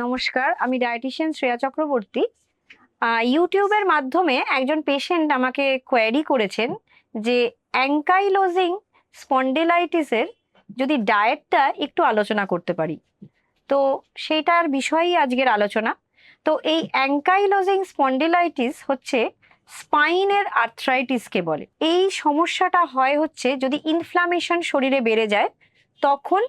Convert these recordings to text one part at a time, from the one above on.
নমস্কার, আমি ডায়েটিশিয়ান শ্রেয়া চক্রবর্তী। ইউটিউবের মাধ্যমে একজন পেশেন্ট আমাকে কোয়ারি করেছেন যে অ্যাঙ্কাইলোজিং স্পন্ডিলাইটিসের যদি ডায়েটটা একটু আলোচনা করতে পারি। তো সেইটার বিষয়েই আজকের আলোচনা। তো এই অ্যাঙ্কাইলোজিং স্পন্ডিলাইটিস হচ্ছে স্পাইনের আর্থ্রাইটিসকে বলে। এই সমস্যাটা হয় হচ্ছে যদি ইনফ্লামেশন শরীরে বেড়ে যায়, তখন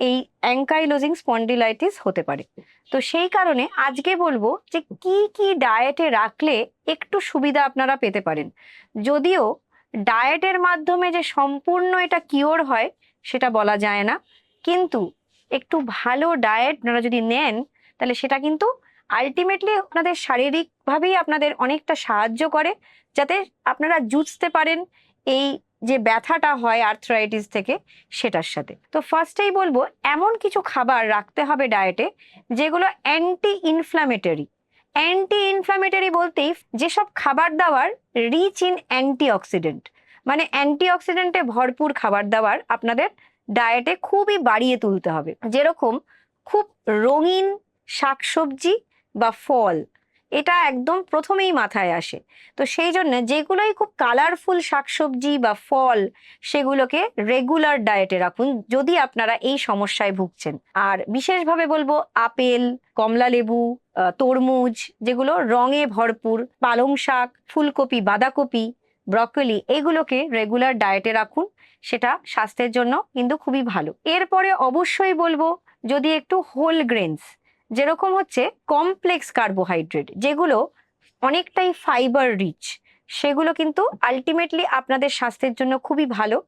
এই অ্যাঙ্কাইলোজিং স্পন্ডিলাইটিস হতে পারে। তো সেই কারণে আজকে বলব যে কি কি ডায়েটে রাখলে একটু সুবিধা আপনারা পেতে পারেন। যদিও ডায়েটের মাধ্যমে যে সম্পূর্ণ এটা কিওর হয় সেটা বলা যায় না, কিন্তু একটু ভালো ডায়েট আপনারা যদি নেন, তাহলে সেটা কিন্তু আলটিমেটলি আপনাদের শারীরিকভাবেই আপনাদের অনেকটা সাহায্য করে, যাতে আপনারা জুঝতে পারেন এই যে ব্যথাটা হয় আর্থরাইটিস থেকে, সেটার সাথে। তো ফার্স্টেই বলব, এমন কিছু খাবার রাখতে হবে ডায়েটে যেগুলো অ্যান্টি ইনফ্ল্যামেটরি অ্যান্টি ইনফ্ল্যামেটরি বলতেই যেসব খাবার দাবার রিচ ইন অ্যান্টি অক্সিডেন্ট মানে অ্যান্টি অক্সিডেন্টে ভরপুর খাবার দাবার আপনাদের ডায়েটে খুবই বাড়িয়ে তুলতে হবে। যেরকম খুব রঙিন শাকসবজি বা ফল এটা একদম প্রথমেই মাথায় আসে। তো সেই জন্য যেগুলোই খুব কালারফুল শাকসবজি বা ফল, সেগুলোকে রেগুলার ডায়েটে রাখুন যদি আপনারা এই সমস্যায় ভুগছেন। আর বিশেষভাবে বলব আপেল, কমলা লেবু তরমুজ, যেগুলো রঙে ভরপুর, পালং শাক, ফুলকপি, বাঁধাকপি, ব্রকলি, এগুলোকে রেগুলার ডায়েটে রাখুন, সেটা স্বাস্থ্যের জন্য কিন্তু খুবই ভালো। এরপরে অবশ্যই বলব যদি একটু হোল গ্রেনস যেরকম হচ্ছে কমপ্লেক্স কার্বোহাইড্রেট যেগুলো অনেকটাই ফাইবার রিচ সেগুলো কিন্তু আলটিমেটলি আপনাদের স্বাস্থ্যের জন্য খুবই ভালো।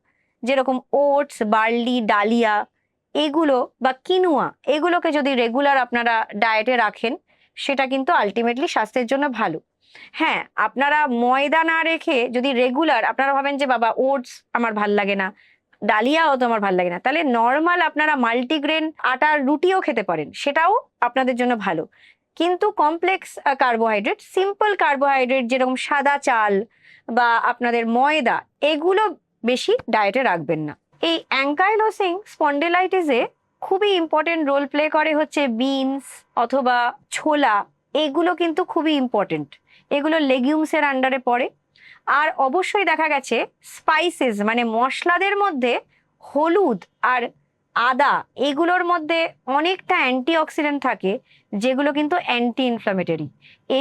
যেরকম ওটস বার্লি ডালিয়া, এগুলো বা কিনুয়া এগুলোকে যদি রেগুলার আপনারা ডায়েটে রাখেন, সেটা কিন্তু আলটিমেটলি স্বাস্থ্যের জন্য ভালো। হ্যাঁ আপনারা ময়দা না রেখে যদি রেগুলার আপনারা ভাবেন যে, বাবা ওটস আমার ভালো লাগে না। ডালিয়াও তো আমার ভালো লাগে না। তাহলে নর্মাল আপনারা মাল্টিগ্রেন আটার রুটিও খেতে পারেন, সেটাও আপনাদের জন্য ভালো। কিন্তু কমপ্লেক্স কার্বোহাইড্রেট সিম্পল কার্বোহাইড্রেট যেরকম সাদা চাল বা আপনাদের ময়দা, এগুলো বেশি ডায়েটে রাখবেন না। এই অ্যাঙ্কাইলোসিং স্পন্ডেলাইটিসে খুবই ইম্পর্টেন্ট রোল প্লে করে হচ্ছে বিনস অথবা ছোলা, এগুলো কিন্তু খুবই ইম্পর্টেন্ট এগুলো লেগিউমসের আন্ডারে পড়ে। আর অবশ্যই দেখা গেছে স্পাইসেস মানে মশলাদের মধ্যে হলুদ আর আদা, এগুলোর মধ্যে অনেকটা অ্যান্টি অক্সিডেন্ট থাকে, যেগুলো কিন্তু অ্যান্টি ইনফ্লামেটরি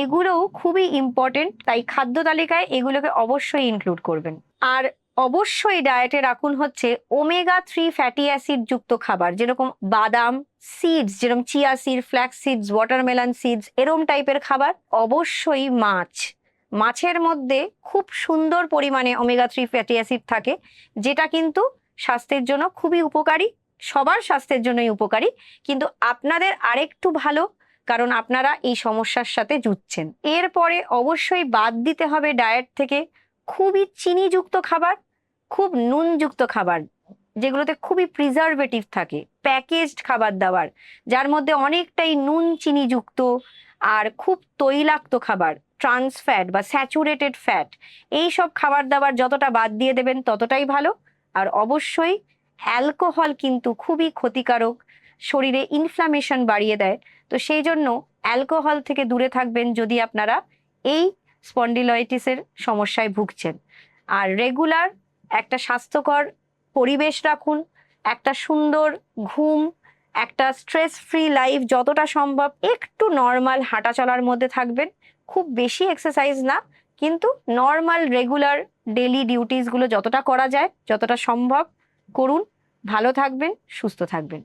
এগুলোও খুবই ইম্পর্টেন্ট তাই খাদ্য তালিকায় এগুলোকে অবশ্যই ইনক্লুড করবেন। আর অবশ্যই ডায়েটে রাখুন হচ্ছে ওমেগা থ্রি ফ্যাটি অ্যাসিড যুক্ত খাবার, যেরকম বাদাম সিডস যেরকম chia seed flax seeds watermelon seeds এরম টাইপের খাবার, অবশ্যই মাছ। মাছের মধ্যে খুব সুন্দর পরিমাণে ওমেগা থ্রি ফ্যাটি অ্যাসিড থাকে, যেটা কিন্তু স্বাস্থ্যের জন্য খুবই উপকারী, সবার স্বাস্থ্যের জন্যই উপকারী। কিন্তু আপনাদের আরেকটু ভালো, কারণ আপনারা এই সমস্যার সাথে জুটছেন এরপরে অবশ্যই বাদ দিতে হবে ডায়েট থেকে খুবই চিনিযুক্ত খাবার, খুব নুনযুক্ত খাবার, যেগুলোতে খুবই প্রিজারভেটিভ থাকে প্যাকেজড খাবার দাবার, যার মধ্যে অনেকটাই নুন চিনি যুক্ত আর খুব তৈলাক্ত খাবার। ট্রান্স ফ্যাট বা স্যাচুরেটেড ফ্যাট এই সব খাবার দাবার যতটা বাদ দিয়ে দেবেন ততটাই ভালো। আর অবশ্যই অ্যালকোহল কিন্তু খুবই ক্ষতিকারক, শরীরে ইনফ্লামেশন বাড়িয়ে দেয়। তো সেই জন্য অ্যালকোহল থেকে দূরে থাকবেন যদি আপনারা এই স্পন্ডিলাইটিসের সমস্যায় ভুগছেন। আর রেগুলার একটা স্বাস্থ্যকর পরিবেশ রাখুন, একটা সুন্দর ঘুম, একটা স্ট্রেস ফ্রি লাইফ যতটা সম্ভব একটু নর্মাল হাঁটা চলার মধ্যে থাকবেন। খুব বেশি এক্সারসাইজ না, কিন্তু নর্মাল রেগুলার ডেলি ডিউটিসগুলো যতটা করা যায়, যতটা সম্ভব করুন। ভালো থাকবেন, সুস্থ থাকবেন।